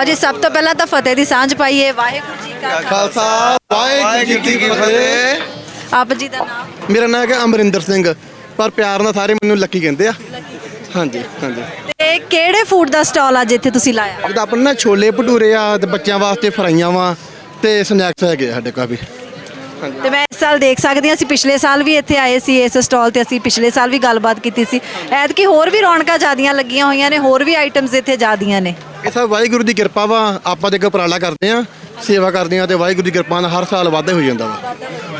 ਅੱਜ ਸਭ ਤੋਂ ਪਹਿਲਾਂ ਤਾਂ ਫਤਿਹ ਦੀ ਸਾਂਝ ਪਾਈਏ। ਵਾਹਿਗੁਰੂ ਜੀ ਕਾ ਖਾਲਸਾ ਵਾਹਿਗੁਰੂ ਜੀ ਕੀ ਫਤਿਹ। ਆਪ ਜੀ ਦਾ ਨਾਮ? ਮੇਰਾ ਨਾਮ ਹੈ ਅਮਰਿੰਦਰ ਸਿੰਘ ਪਰ ਪਿਆਰ ਨਾਲ ਸਾਰੇ ਮੈਨੂੰ ਲੱਕੀ ਕਹਿੰਦੇ ਆ। ਹਾਂਜੀ ਹਾਂਜੀ। ਤੇ ਕਿਹੜੇ ਫੂਡ ਦਾ ਸਟਾਲ ਅੱਜ ਇੱਥੇ ਤੁਸੀਂ ਲਾਇਆ? ਜਿੱਦਾਂ ਆਪਣੇ ਨਾ ਛੋਲੇ ਭਟੂਰੇ ਆ ਤੇ ਬੱਚਿਆਂ ਵਾਸਤੇ ਫਰਾਈਆਂ ਵਾ ਤੇ ਸਨੈਕਸ ਹੈਗੇ ਆ ਸਾਡੇ ਕੋਲ ਵੀ। ਤੇ ਮੈਂ ਇਸ ਸਾਲ ਦੇਖ ਸਕਦੀ ਹਾਂ ਅਸੀਂ ਪਿਛਲੇ ਸਾਲ ਵੀ ਇੱਥੇ ਆਏ ਸੀ ਇਸ ਸਟਾਲ ਤੇ ਅਸੀਂ ਪਿਛਲੇ ਸਾਲ ਵੀ ਗੱਲਬਾਤ ਕੀਤੀ ਸੀ। ਐਤਕੀ ਹੋਰ ਵੀ ਰੌਣਕਾਂ ਜ਼ਿਆਦੀਆਂ ਲੱਗੀਆਂ ਹੋਈਆਂ ਨੇ ਹੋਰ ਵੀ ਆਈਟਮਸ ਇੱਥੇ ਜ਼ਿਆਦੀਆਂ ਨੇ। ਇਹ ਸਭ ਵਾਹਿਗੁਰੂ ਦੀ ਕਿਰਪਾ ਵਾ ਆਪਾਂ ਤੇ ਇੱਕ ਉਪਰਾਲਾ ਕਰਦੇ ਆ ਸੇਵਾ ਕਰਦੇ ਆ ਤੇ ਵਾਹਿਗੁਰੂ ਦੀ ਕਿਰਪਾ ਨਾਲ ਹਰ ਸਾਲ ਵਾਧੇ ਹੋ ਜਾਂਦਾ ਵਾ।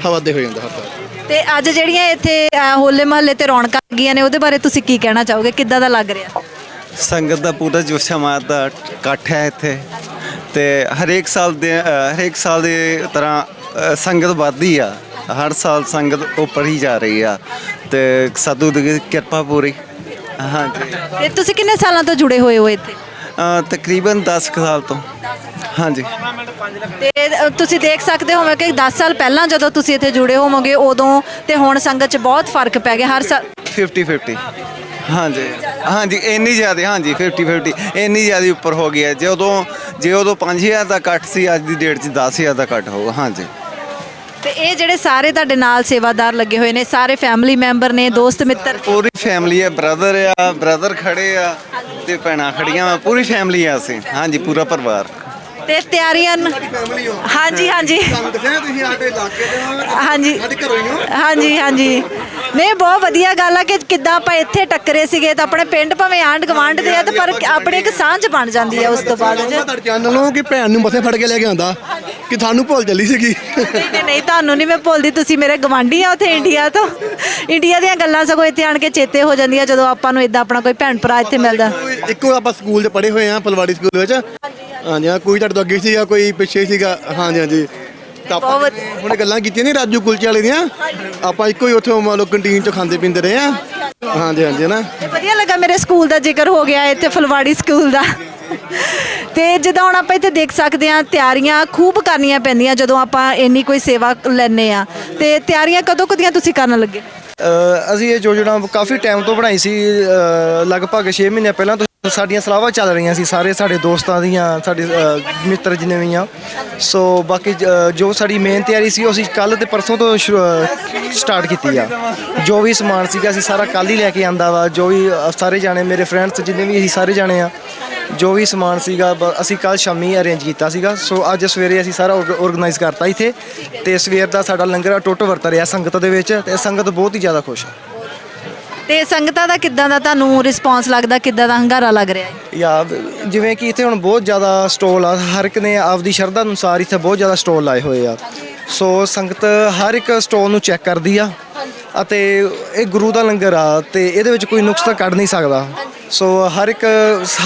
ਹਾਂ ਵਾਧੇ ਹੋ ਜਾਂਦਾ ਹਰ ਸਾਲ। ਤੇ ਅੱਜ ਜਿਹੜੀਆਂ ਇੱਥੇ ਅ, ਹੋਲੇ ਮਹੱਲੇ ਤੇ ਰੌਣਕਾਂ ਲੱਗੀਆਂ ਨੇ ਉਹਦੇ ਬਾਰੇ ਤੁਸੀਂ ਕੀ ਕਹਿਣਾ ਚਾਹੋਗੇ? ਕਿੱਦਾਂ ਦਾ ਲੱਗ ਰਿਹਾ? ਸੰਗਤ ਦਾ ਪੂਰਾ ਜੋਸ਼ਾ ਮਾਰਦਾ ਇਕੱਠ ਹੈ ਇੱਥੇ। ਤੇ ਹਰੇਕ ਸਾਲ ਦੇ ਅ, ਹਰੇਕ ਸਾਲ ਦੇ ਤਰ੍ਹਾਂ ਅ, ਸੰਗਤ ਵੱਧਦੀ ਆ। ਹਰ ਸਾਲ ਸੰਗਤ ਉੱਪਰ ਹੀ ਜਾ ਰਹੀ ਆ। ਤੇ ਸਾਧੂ ਦੀ ਕਿਰਪਾ ਪੂਰੀ। ਹਾਂਜੀ। ਤੇ ਤੁਸੀਂ ਕਿੰਨੇ ਸਾਲਾਂ ਤੋਂ ਜੁੜੇ ਹੋਏ ਹੋ ਇੱਥੇ? ਅ, ਤਕਰੀਬਨ 10 ਕੁ ਸਾਲ ਤੋਂ। ਹਾਂਜੀ। ਤੇ ਅ, ਤੁਸੀਂ ਦੇਖ ਸਕਦੇ ਹੋਵੇ ਕਿ 10 ਸਾਲ ਪਹਿਲਾਂ ਜਦੋਂ ਤੁਸੀਂ ਇੱਥੇ ਜੁੜੇ ਹੋਵੋਗੇ ਉਦੋਂ ਤੇ ਹੁਣ ਸੰਗਤ 'ਚ ਬਹੁਤ ਫ਼ਰਕ ਪੈ ਗਿਆ ਹਰ ਸਾਲ। 50 50 ਹਾਂਜੀ। ਹਾਂਜੀ ਇੰਨੀ ਜ਼ਿਆਦਾ ਹਾਂਜੀ 50 50 ਇੰਨੀ ਜ਼ਿਆਦਾ ਉੱਪਰ ਹੋ ਗਿਆ ਜਦੋਂ ਜੇ ਉਦੋਂ 5000 ਦਾ ਕੱਟ ਸੀ ਅੱਜ ਦੀ ਡੇਟ 'ਚ 10000 ਦਾ ਕੱਟ ਹੋਊਗਾ। ਹਾਂਜੀ। ਤੇ ਇਹ ਜਿਹੜੇ ਸਾਰੇ ਤੁਹਾਡੇ ਨਾਲ ਸੇਵਾਦਾਰ ਲੱਗੇ ਹੋਏ ਨੇ ਸਾਰੇ ਫੈਮਿਲੀ ਮੈਂਬਰ ਨੇ ਦੋਸਤ ਮਿੱਤਰ? ਪੂਰੀ ਫੈਮਿਲੀ ਹੈ ਬ੍ਰਦਰ ਆ ਬ੍ਰਦਰ ਖੜੇ ਆ ਤੇ ਭੈਣਾਂ ਖੜੀਆਂ ਵਾ ਪੂਰੀ ਫੈਮਿਲੀ ਆ ਅਸੀਂ। ਹਾਂਜੀ ਪੂਰਾ ਪਰਿਵਾਰ। ਤੇ ਤਿਆਰੀਆਂ ਹਾਂਜੀ ਹਾਂਜੀ। ਤੁਹਾਨੂੰ ਤੁਸੀਂ ਸਾਡੇ ਇਲਾਕੇ ਦੇ ਹਾਂਜੀ। ਸਾਡੇ ਘਰੋਂ ਹੀ ਹੋ। ਹਾਂਜੀ ਹਾਂਜੀ। ਨਹੀਂ ਬਹੁਤ ਵਧੀਆ ਗੱਲ ਆ ਕਿ ਕਿੱਦਾਂ ਆਪਾਂ ਇੱਥੇ ਟੱਕਰੇ ਸੀਗੇ ਤਾਂ ਆਪਣੇ ਪਿੰਡ ਭਾਵੇਂ ਆਂਢ ਗਵਾਂਢ ਦੇ ਆ ਤੇ ਪਰ ਆਪਣੀ ਇੱਕ ਸਾਂਝ ਬਣ ਜਾਂਦੀ ਹੈ ਉਸ ਤੋਂ ਬਾਅਦ ਜੇ ਤੁਹਾਡੇ ਚੈਨਲ ਨੂੰ ਕਿ ਭੈਣ ਨੂੰ ਮੱਥੇ ਫੜ ਕੇ ਲੈ ਕੇ ਆਉਂਦਾ ਕਿ ਤੁਹਾਨੂੰ ਭੁੱਲ ਚੱਲੀ ਸੀਗੀ। ਨਹੀਂ ਨਹੀਂ ਨਹੀਂ ਤੁਹਾਨੂੰ ਨਹੀਂ ਮੈਂ ਭੁੱਲਦੀ ਤੁਸੀਂ ਮੇਰੇ ਗਵਾਂਢੀ ਆ ਉੱਥੇ ਇੰਡੀਆ ਤੋਂ। ਇੰਡੀਆ ਦੀਆਂ ਗੱਲਾਂ ਸਗੋਂ ਇੱਥੇ ਆਣ ਕੇ ਚੇਤੇ ਹੋ ਜਾਂਦੀਆਂ ਜਦੋਂ ਆਪਾਂ ਨੂੰ ਇਦਾਂ ਆਪਣਾ ਕੋਈ ਭੈਣ ਭਰਾ ਇੱਥੇ ਮਿਲਦਾ। ਇੱਕੋ ਆਪਾਂ ਸਕੂਲ 'ਚ ਪੜ੍ਹੇ ਹੋਏ ਆ ਪਲਵਾੜੀ ਸਕੂਲ ਵਿੱਚ। ਹਾਂਜੀ ਹਾਂ ਕੋਈ ਤੁਹਾਡੇ ਤੋਂ ਅੱਗੇ ਸੀਗਾ ਕੋਈ ਪਿੱਛੇ ਸੀਗਾ? ਹਾਂਜੀ ਹਾਂਜੀ। ਤਾਂ ਆਪਾਂ। ਹੁਣ ਗੱਲਾਂ ਕੀਤੀਆਂ ਨਹੀਂ ਰਾਜੂ ਕੁਲਚੇ ਵਾਲੇ ਦੀਆਂ? ਆਪਾਂ ਇੱਕੋ ਹੀ ਉੱਥੇ ਮੰਨ ਲਓ ਕੰਟੀਨ 'ਚ ਖਾਂਦੇ ਪੀਂਦੇ ਰਹੇ ਆ ਹਾਂਜੀ ਹਾਂਜੀ। ਨਾ? ਤੇ ਵਧੀਆ ਲੱਗਾ ਮੇਰੇ ਸਕੂਲ ਦਾ ਜ਼ਿਕਰ ਹੋ ਗਿਆ ਇੱਥੇ ਫਲਵਾੜੀ ਸਕੂਲ ਦਾ। ਤੇ ਜਿੱਦਾਂ ਹੁਣ ਆਪਾਂ ਇੱਥੇ ਦੇਖ ਸਕਦੇ ਆ ਤਿਆਰੀਆਂ ਖੂਬ ਕਰਨੀਆਂ ਪੈਂਦੀਆਂ ਜਦੋਂ ਆਪਾਂ ਇੰਨੀ ਕੋਈ ਸੇਵਾ ਲੈਨੇ ਆ ਤੇ ਤਿਆਰੀਆਂ ਕਦੋਂ ਕਦੀਆਂ ਤੁਸੀਂ ਕਰਨ ਲੱਗੇ? ਅ, ਅਸੀਂ ਇਹ ਯੋਜਨਾ ਕਾਫੀ ਟਾਈਮ ਤੋਂ ਬਣਾਈ ਸੀ ਲਗਭਗ 6 ਮਹੀਨੇ ਪਹਿਲਾਂ ਤੋਂ ਸਾਡੀਆਂ ਸਲਾਹਾਂ ਚੱਲ ਰਹੀਆਂ ਸੀ ਸਾਰੇ ਸਾਡੇ ਦੋਸਤਾਂ ਦੀਆਂ ਸਾਡੇ ਅ, ਮਿੱਤਰ ਜਿੰਨੇ ਵੀ ਆ। ਸੋ ਬਾਕੀ ਜ- ਜੋ ਸਾਡੀ ਮੇਨ ਤਿਆਰੀ ਸੀ ਉਹ ਅਸੀਂ ਕੱਲ ਤੇ ਪਰਸੋਂ ਤੋਂ ਸਟਾਰਟ ਕੀਤੀ ਆ। ਜੋ ਵੀ ਸਮਾਨ ਸੀਗਾ ਅਸੀਂ ਸਾਰਾ ਕੱਲ ਹੀ ਲੈ ਕੇ ਆਂਦਾ ਵਾ। ਜੋ ਵੀ ਅ, ਸਾਰੇ ਜਾਣੇ ਮੇਰੇ ਫਰੈਂਡਸ ਜਿੰਨੇ ਵੀ ਅਸੀਂ ਸਾਰੇ ਜਾਣੇ ਆ ਜੋ ਵੀ ਸਮਾਨ ਸੀਗਾ ਬ- ਅਸੀਂ ਕੱਲ ਸ਼ਾਮੀ ਅਰੇਂਜ ਕੀਤਾ ਸੀਗਾ। ਸੋ ਅੱਜ ਸਵੇਰੇ ਅਸੀਂ ਸਾਰਾ ਆਰਗੇਨਾਈਜ਼ ਕਰਤਾ ਇੱਥੇ। ਤੇ ਸਵੇਰ ਦਾ ਸਾਡਾ ਲੰਗਰ ਟੁੱਟ ਵਰਤ ਰਿਹਾ ਸੰਗਤ ਦੇ ਵਿੱਚ ਤੇ ਸੰਗਤ ਬਹੁਤ ਹੀ ਜ਼ਿਆਦਾ ਖੁਸ਼ ਹੈ ਤੇ ਸੰਗਤਾਂ ਦਾ ਕਿੱਦਾਂ ਦਾ ਤੁਹਾਨੂੰ ਰਿਸਪੌਂਸ ਲੱਗਦਾ, ਕਿੱਦਾਂ ਦਾ ਹੰਗਾਰਾ ਲੱਗ ਰਿਹਾ ਹੈ ਯਾ, ਜਿਵੇਂ ਕਿ ਇੱਥੇ ਹੁਣ ਬਹੁਤ ਜ਼ਿਆਦਾ ਸਟਾਲ ਆ, ਹਰ ਇੱਕ ਨੇ ਆਪਦੀ ਸ਼ਰਧਾ ਅਨੁਸਾਰ ਇੱਥੇ ਬਹੁਤ ਜ਼ਿਆਦਾ ਸਟਾਲ ਲਾਏ ਹੋਏ ਆ। ਸੋ ਸੰਗਤ ਹਰ ਇੱਕ ਸਟਾਲ ਨੂੰ ਚੈੱਕ ਕਰਦੀ ਆ ਅਤੇ ਇਹ ਗੁਰੂ ਦਾ ਲੰਗਰ ਆ ਤੇ ਇਹਦੇ ਵਿੱਚ ਕੋਈ ਨੁਕਸ ਤਾਂ ਕੱਢ ਨਹੀਂ ਸਕਦਾ। ਸੋ ਹਰ ਇੱਕ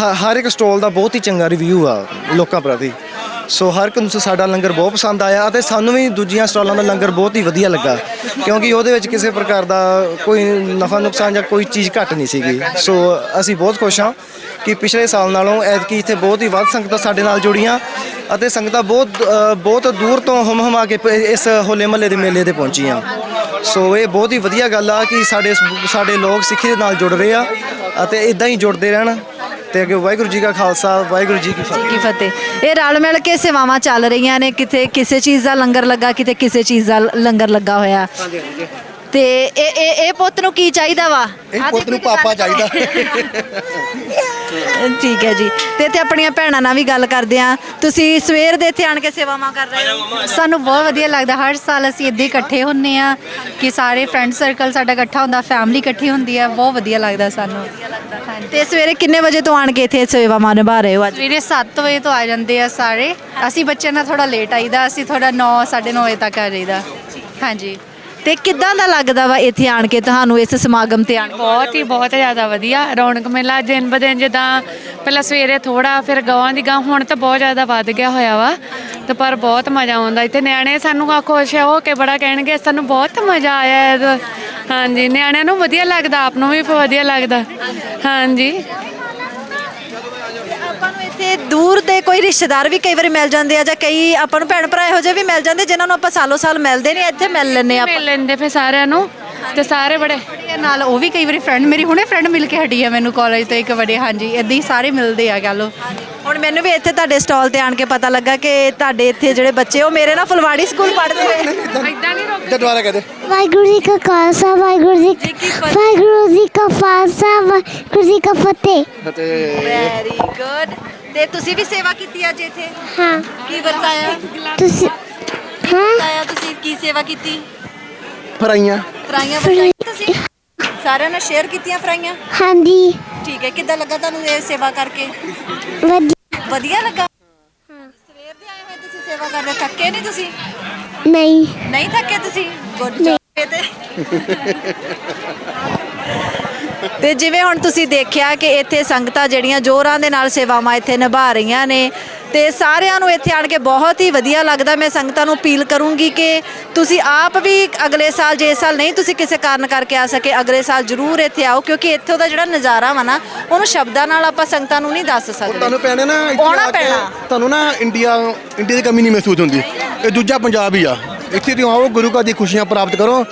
ਹ- ਹਰ ਇੱਕ ਸਟਾਲ ਦਾ ਬਹੁਤ ਹੀ ਚੰਗਾ ਰਿਵਿਊ ਆ ਲੋਕਾਂ ਪ੍ਰਤੀ। ਸੋ ਹਰ ਇੱਕ ਨੂੰ ਸਾਡਾ ਲੰਗਰ ਬਹੁਤ ਪਸੰਦ ਆਇਆ ਅਤੇ ਸਾਨੂੰ ਵੀ ਦੂਜੀਆਂ ਸਟਾਲਾਂ ਦਾ ਲੰਗਰ ਬਹੁਤ ਹੀ ਵਧੀਆ ਲੱਗਾ। ਕਿਉਂਕਿ ਉਹਦੇ ਵਿੱਚ ਕਿਸੇ ਪ੍ਰਕਾਰ ਦਾ ਕੋਈ ਨਫਾ ਨੁਕਸਾਨ ਜਾਂ ਕੋਈ ਚੀਜ਼ ਘੱਟ ਨਹੀਂ ਸੀਗੀ। ਸੋ ਅਸੀਂ ਬਹੁਤ ਖੁਸ਼ ਹਾਂ ਕਿ ਪਿਛਲੇ ਸਾਲ ਨਾਲੋਂ ਐਤਕੀ ਇੱਥੇ ਬਹੁਤ ਹੀ ਵੱਧ ਸੰਗਤਾਂ ਸਾਡੇ ਨਾਲ ਜੁੜੀਆਂ ਅਤੇ ਸੰਗਤਾਂ ਬਹੁਤ ਬਹੁਤ ਦੂਰ ਤੋਂ ਹਮ ਹਮਾ ਕੇ ਪ- ਇਸ ਹੋਲੇ ਮਹੱਲੇ ਦੇ ਮੇਲੇ ਤੇ ਪਹੁੰਚੀਆਂ। ਸੋ ਇਹ ਬਹੁਤ ਹੀ ਵਧੀਆ ਗੱਲ ਆ ਕਿ ਸਾਡੇ ਸਾਡੇ ਲੋਕ ਸਿੱਖੀ ਦੇ ਨਾਲ ਜੁੜ ਰਹੇ ਆ ਅਤੇ ਇਦਾਂ ਹੀ ਜੁੜਦੇ ਰਹਿਣ। ਤੇ ਅੱਗੇ ਵਾਹਿਗੁਰੂ ਜੀ ਕਾ ਖਾਲਸਾ ਵਾਹਿਗੁਰੂ ਜੀ ਕੀ ਫਤਿਹ ਕੀ ਫਤਿਹ। ਇਹ ਰਲ ਮਿਲ ਕੇ ਸੇਵਾਵਾਂ ਚੱਲ ਰਹੀਆਂ ਨੇ ਕਿਤੇ ਕਿਸੇ ਚੀਜ਼ ਦਾ ਲੰਗਰ ਲੱਗਾ ਕਿਤੇ ਕਿਸੇ ਚੀਜ਼ ਦਾ ਲੰਗਰ ਲੱਗਾ ਹੋਇਆ। ਤੇ ਇਹ ਇਹ ਇਹ ਪੁੱਤ ਨੂੰ ਕੀ ਚਾਹੀਦਾ ਵਾ? ਇਹ ਪੁੱਤ ਨੂੰ ਪਾਪਾ ਚਾਹੀਦਾ। ਠੀਕ ਹੈ ਜੀ। ਤੇ ਇੱਥੇ ਆਪਣੀਆਂ ਭੈਣਾਂ ਨਾਲ ਵੀ ਗੱਲ ਕਰਦੇ ਆ ਤੁਸੀਂ ਸਵੇਰ ਦੇ ਇੱਥੇ ਆਣ ਕੇ ਸੇਵਾਵਾਂ ਕਰ ਰਹੇ ਹੋ। ਸਾਨੂੰ ਬਹੁਤ ਵਧੀਆ ਲੱਗਦਾ। ਹਰ ਸਾਲ ਅਸੀਂ ਇੱਦਾਂ ਇਕੱਠੇ ਹੁੰਨੇ ਆ ਕਿ ਸਾਰੇ ਫਰੈਂਡ ਸਰਕਲ ਸਾਡਾ ਇਕੱਠਾ ਹੁੰਦਾ ਫੈਮਿਲੀ ਇਕੱਠੀ ਹੁੰਦੀ ਆ ਬਹੁਤ ਵਧੀਆ ਲੱਗਦਾ ਸਾਨੂੰ। ਤੇ ਸਵੇਰੇ ਕਿੰਨੇ ਵਜੇ ਤੋਂ ਆਣ ਕੇ ਇੱਥੇ ਸੇਵਾਵਾਂ ਨਿਭਾ ਰਹੇ ਹੋ ਅੱਜ? ਸਵੇਰੇ 7 ਵਜੇ ਤੋਂ ਆ ਜਾਂਦੇ ਆ ਸਾਰੇ। ਅਸੀਂ ਬੱਚਿਆਂ ਨਾਲ ਥੋੜਾ ਲੇਟ ਆਈਦਾ। ਅਸੀਂ ਥੋੜਾ 9 9:30 ਵਜੇ ਤੱਕ ਆ ਜਾਈਦਾ। ਹਾਂਜੀ। ਤੇ ਕਿੱਦਾਂ ਦਾ ਲੱਗਦਾ ਵਾ ਇੱਥੇ ਆਣ ਕੇ ਤੁਹਾਨੂੰ ਇਸ ਸਮਾਗਮ ਤੇ ਆਣ ਬਹੁਤ ਹੀ, ਬਹੁਤ ਜ਼ਿਆਦਾ ਵਧੀਆ। ਰੌਣਕ ਮੇਲਾ ਦਿਨ ਬ ਦਿਨ ਜਿੱਦਾਂ ਪਹਿਲਾਂ ਸਵੇਰੇ ਥੋੜਾ ਫਿਰ ਗਾਵਾਂ ਦੀ ਗਾਂ ਹੁਣ ਤਾਂ ਬਹੁਤ ਜ਼ਿਆਦਾ ਵੱਧ ਗਿਆ ਹੋਇਆ ਵਾ। ਤੇ ਪਰ ਬਹੁਤ ਮਜ਼ਾ ਆਉਂਦਾ। ਇੱਥੇ ਨਿਆਣੇ ਸਾਨੂੰ ਆ ਖੁਸ਼ ਹੋ ਕੇ ਬੜਾ ਕਹਿਣਗੇ, ਸਾਨੂੰ ਬਹੁਤ ਮਜ਼ਾ ਆਇਆ ਹੈ ਹਾਂਜੀ, ਨਿਆਣਿਆਂ ਨੂੰ ਵਧੀਆ ਲੱਗਦਾ, ਆਪ ਨੂੰ ਵੀ ਵਧੀਆ ਲੱਗਦਾ। ਹਾਂਜੀ। ਆਪਾਂ ਨੂੰ ਇੱਥੇ ਦੂਰ ਦੇ ਕੋਈ ਰਿਸ਼ਤੇਦਾਰ ਵੀ ਕਈ ਵਾਰੀ ਮਿਲ ਜਾਂਦੇ ਆ ਜਾਂ ਕਈ ਆਪਾਂ ਨੂੰ ਭੈਣ ਭਰਾ ਇਹੋ ਜਿਹੇ ਵੀ ਮਿਲ ਜਾਂਦੇ ਜਿਨ੍ਹਾਂ ਨੂੰ ਆਪਾਂ ਸਾਲੋ ਸਾਲ ਮਿਲਦੇ ਨਹੀਂ ਇੱਥੇ ਮਿਲ ਲੈਂਦੇ ਆ ਮਿਲ ਲੈਂਦੇ ਫਿਰ ਸਾਰਿਆਂ ਨੂੰ ਤੇ ਸਾਰੇ ਬੜੇ ਨਾਲ ਉਹ ਵੀ ਕਈ ਵਾਰੀ ਫਰੈਂਡ ਮੇਰੀ ਹੁਣੇ ਫਰੈਂਡ ਮਿਲ ਕੇ ਹਟੀ ਹੈ ਮੈਨੂੰ ਕਾਲਜ ਤੋਂ ਇੱਕ ਵੱਡੇ ਹਾਂਜੀ ਇਦਾਂ ਹੀ ਸਾਰੇ ਮਿਲਦੇ ਆ ਕਹ ਲਓ। ਹੁਣ ਮੈਨੂੰ ਵੀ ਇੱਥੇ ਤੁਹਾਡੇ ਸਟਾਲ ਤੇ ਆਣ ਕੇ ਪਤਾ ਲੱਗਾ ਕਿ ਤੁਹਾਡੇ ਇੱਥੇ ਜਿਹੜੇ ਬੱਚੇ ਉਹ ਮੇਰੇ ਨਾਲ ਫੁਲਵਾੜੀ ਸਕੂਲ ਪੜ੍ਹਦੇ ਨੇ। ਇਦਾਂ ਨਹੀਂ ਰੁਕ ਤੇ ਦੁਬਾਰਾ ਕਹਦੇ ਵਾਹਿਗੁਰੂ ਜੀ ਕਾ ਖਾਲਸਾ ਵਾਹਿਗੁਰੂ ਜੀ ਵਾਹਿਗੁਰੂ ਜੀ ਕਾ ਖਾਲਸਾ ਵਾਹਿਗੁਰੂ ਜੀ ਕਾ ਫਤਿਹ। ਵੈਰੀ ਗੁੱਡ ਤੇ ਤੁਸੀਂ ਵੀ ਸੇਵਾ ਕੀਤੀ ਅੱਜ ਇੱਥੇ? ਹਾਂ। ਕੀ ਵਰਤਾਇਆ? ਤੁਸੀਂ ਹਾਂ। ਵਰਤਾਇਆ ਤੁਸੀਂ? ਕੀ ਸੇਵਾ ਕੀਤੀ? ਫਰਾਈਆਂ। ਫਰਾਈਆਂ ਵਰਤਾਈਆਂ ਤੁਸੀਂ? ਸਾਰਿਆਂ ਨਾਲ ਸ਼ੇਅਰ ਕੀਤੀਆਂ ਫਰਾਈਆਂ? ਹਾਂਜੀ। ਠੀਕ ਹੈ ਕਿੱਦਾਂ ਲੱਗਾ ਤੁਹਾਨੂੰ ਇਹ ਸੇਵਾ ਕਰਕੇ? ਵਧੀਆ। ਵਧੀਆ ਲੱਗਾ? ਸਵੇਰ ਦੇ ਆਏ ਹੋਏ ਤੁਸੀਂ ਸੇਵਾ ਕਰਦੇ ਥੱਕੇ ਨਹੀਂ ਤੁਸੀਂ? ਨਹੀਂ। ਨਹੀਂ ਥੱਕੇ ਤੁਸੀਂ? ਗੁੱਡ ਜੌਬ ਤੇ। ਤੇ ਜਿਵੇਂ ਹੁਣ ਤੁਸੀਂ ਦੇਖਿਆ ਕਿ ਇੱਥੇ ਸੰਗਤਾਂ ਜਿਹੜੀਆਂ ਜੋਰਾਂ ਦੇ ਨਾਲ ਸੇਵਾਵਾਂ ਇੱਥੇ ਨਿਭਾ ਰਹੀਆਂ ਨੇ ਤੇ ਸਾਰਿਆਂ ਨੂੰ ਇੱਥੇ ਆਣ ਕੇ ਬਹੁਤ ਹੀ ਵਧੀਆ ਲੱਗਦਾ। ਮੈਂ ਸੰਗਤਾਂ ਨੂੰ ਅਪੀਲ ਕਰੂੰਗੀ ਕਿ ਤੁਸੀਂ ਆਪ ਵੀ ਅਗਲੇ ਸਾਲ ਜੇ ਇਸ ਸਾਲ ਨਹੀਂ ਤੁਸੀਂ ਕਿਸੇ ਕਾਰਨ ਕਰਕੇ ਆ ਸਕੇ ਅਗਲੇ ਸਾਲ ਜ਼ਰੂਰ ਇੱਥੇ ਆਓ ਕਿਉਂਕਿ ਇੱਥੋਂ ਦਾ ਜਿਹੜਾ ਨਜ਼ਾਰਾ ਵਾ ਨਾ ਉਹਨੂੰ ਸ਼ਬਦਾਂ ਨਾਲ ਆਪਾਂ ਸੰਗਤਾਂ ਨੂੰ ਨਹੀਂ ਦੱਸ ਸਕਦੇ। ਤੁਹਾਨੂੰ ਪੈਣੇ ਨਾ ਇੱਥੇ ਆਉਣਾ ਆ ਕੇ ਪੈਣਾ। ਤੁਹਾਨੂੰ ਨਾ ਇੰਡੀਆ ਇੰਡੀਆ ਦੀ ਕਮੀ ਨਹੀਂ ਮਹਿਸੂਸ ਹੁੰਦੀ। ਇਹ ਦੂਜਾ ਪੰਜਾਬ ਹੀ ਆ। ਇੱਥੇ ਤੁਸੀਂ ਆਓ ਗੁਰੂ ਘਰ ਦੀ ਖੁਸ਼ੀਆਂ ਪ੍ਰਾਪਤ ਕਰੋ।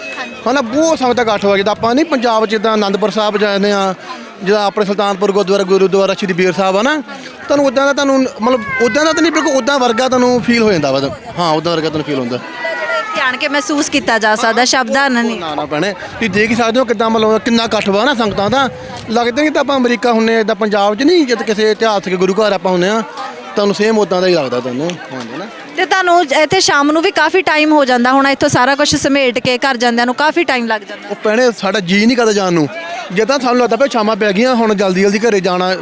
ਹਨਾ ਬਹੁਤ ਸੰਗਤ ਇਕੱਠ ਹੋਇਆ ਜਿੱਦਾਂ ਆਪਾਂ ਨਹੀਂ ਪੰਜਾਬ ਜਿੱਦਾਂ ਆਨੰਦਪੁਰ ਸਾਹਿਬ ਜਾਂਦੇ ਆ ਜਿੱਦਾਂ ਆਪਣੇ ਸੁਲਤਾਨਪੁਰ ਗੁਰਦੁਆਰਾ ਗੁਰਦੁਆਰਾ ਸ਼੍ਰੀ ਬੀਰ ਸਾਹਿਬ ਆ ਨਾ ਤੁਹਾਨੂੰ ਉਦਾਂ ਦਾ ਤੁਹਾਨੂੰ ਮਤਲਬ ਉਦਾਂ ਦਾ ਤਾਂ ਨਹੀਂ ਬਿਲਕੁਲ ਉਦਾਂ ਵਰਗਾ ਤੁਹਾਨੂੰ ਫੀਲ ਹੋ ਜਾਂਦਾ ਵਾ ਹਾਂ ਉਦਾਂ ਵਰਗਾ ਤੁਹਾਨੂੰ ਫੀਲ ਹੁੰਦਾ। ਇੱਥੇ ਆਣ ਕੇ ਮਹਿਸੂਸ ਕੀਤਾ ਜਾ ਸਕਦਾ ਸ਼ਬਦਾਂ ਨਾਲ ਨਹੀਂ ਨਾ ਨਾ ਭੈਣੇ ਤੁਸੀਂ ਦੇਖ ਹੀ ਸਕਦੇ ਹੋ ਕਿੱਦਾਂ ਮਤਲਬ ਕਿੰਨਾ ਇਕੱਠ ਵਾ ਨਾ ਸੰਗਤਾਂ ਦਾ। ਲੱਗਦਾ ਕਿ ਤਾਂ ਆਪਾਂ ਅਮਰੀਕਾ ਹੁੰਨੇ ਇਦਾਂ ਪੰਜਾਬ 'ਚ ਨਹੀਂ ਜਦ ਕਿਸੇ ਇਤਿਹਾਸਕ ਗੁਰੂ ਘਰ ਆਪਾਂ ਹੁੰਨੇ ਆ ਤੁਹਾਨੂੰ ਸੇਮ ਉਦਾਂ ਦਾ ਹੀ ਲੱਗਦਾ ਤੁਹਾਨੂੰ। ਹਾਂਜੀ ਨਾ। ਤੇ ਤੁਹਾਨੂੰ ਇੱਥੇ ਸ਼ਾਮ ਨੂੰ ਵੀ ਕਾਫੀ ਟਾਈਮ ਹੋ ਜਾਂਦਾ ਹੁਣ ਇੱਥੋਂ ਸਾਰਾ ਕੁਝ ਸਮੇਟ ਕੇ ਘਰ ਜਾਂਦਿਆਂ ਨੂੰ ਕਾਫੀ ਟਾਈਮ ਲੱਗ ਜਾਂਦਾ। ਉਹ ਭੈਣੇ ਸਾਡਾ ਜੀ ਨਹੀਂ ਕਰਦਾ ਜਾਣ ਨੂੰ। ਜੇ ਤਾਂ ਸਾਨੂੰ ਲੱਗਦਾ ਪਿਆ ਸ਼ਾਮਾਂ ਪੈ ਗਈਆਂ, ਹੁਣ ਜਲਦੀ ਜਲਦੀ ਘਰੇ ਜਾਣਾ,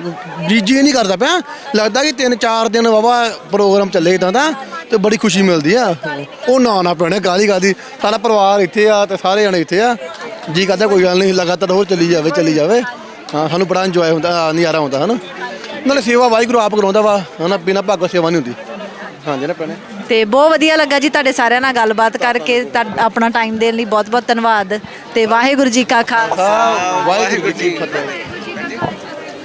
ਜੀ ਜੀ ਨਹੀਂ ਕਰਦਾ ਪਿਆ। ਲੱਗਦਾ ਕਿ ਤਿੰਨ ਚਾਰ ਦਿਨ ਵਾਵਾ ਪ੍ਰੋਗਰਾਮ ਚੱਲੇ ਇਦਾਂ ਦਾ, ਤੇ ਬੜੀ ਖੁਸ਼ੀ ਮਿਲਦੀ ਆ। ਉਹ ਨਾ ਨਾ ਭੈਣੇ ਕਾਹਦੀ ਕਾਹਦੀ ਸਾਡਾ ਪਰਿਵਾਰ ਇੱਥੇ ਆ ਤੇ ਸਾਰੇ ਜਣੇ ਇੱਥੇ ਆ। ਜੀ ਕਰਦਾ ਕੋਈ ਗੱਲ ਨਹੀਂ, ਲਗਾਤਾਰ ਹੋਰ ਚੱਲੀ ਜਾਵੇ ਚੱਲੀ ਜਾਵੇ। ਹਾਂ, ਸਾਨੂੰ ਬੜਾ ਇੰਜੋਏ ਹੁੰਦਾ ਨਜ਼ਾਰਾ ਹੁੰਦਾ ਹਨਾ। ਨਾਲੇ ਸੇਵਾ ਵਾਹਿਗੁਰੂ ਆਪ ਕਰਾਉਂਦਾ ਵਾ, ਹਨਾ, ਬਿਨਾਂ ਭਾਗੋ ਸੇਵਾ ਨਹੀਂ ਹੁੰਦੀ। ਹਾਂਜੀ ਨਾ ਭੈਣੇ। ਤੇ ਬਹੁਤ ਵਧੀਆ ਲੱਗਾ ਜੀ ਤੁਹਾਡੇ ਸਾਰਿਆਂ ਨਾਲ ਗੱਲਬਾਤ ਕਰਕੇ। ਤੁਹਾਡਾ ਆਪਣਾ ਟਾਈਮ ਦੇਣ ਲਈ ਬਹੁਤ ਬਹੁਤ ਧੰਨਵਾਦ ਤੇ ਵਾਹਿਗੁਰੂ ਜੀ ਕਾ ਖਾਲਸਾ। ਵਾਹਿਗੁਰੂ ਜੀ ਕੀ ਫਤਿਹ।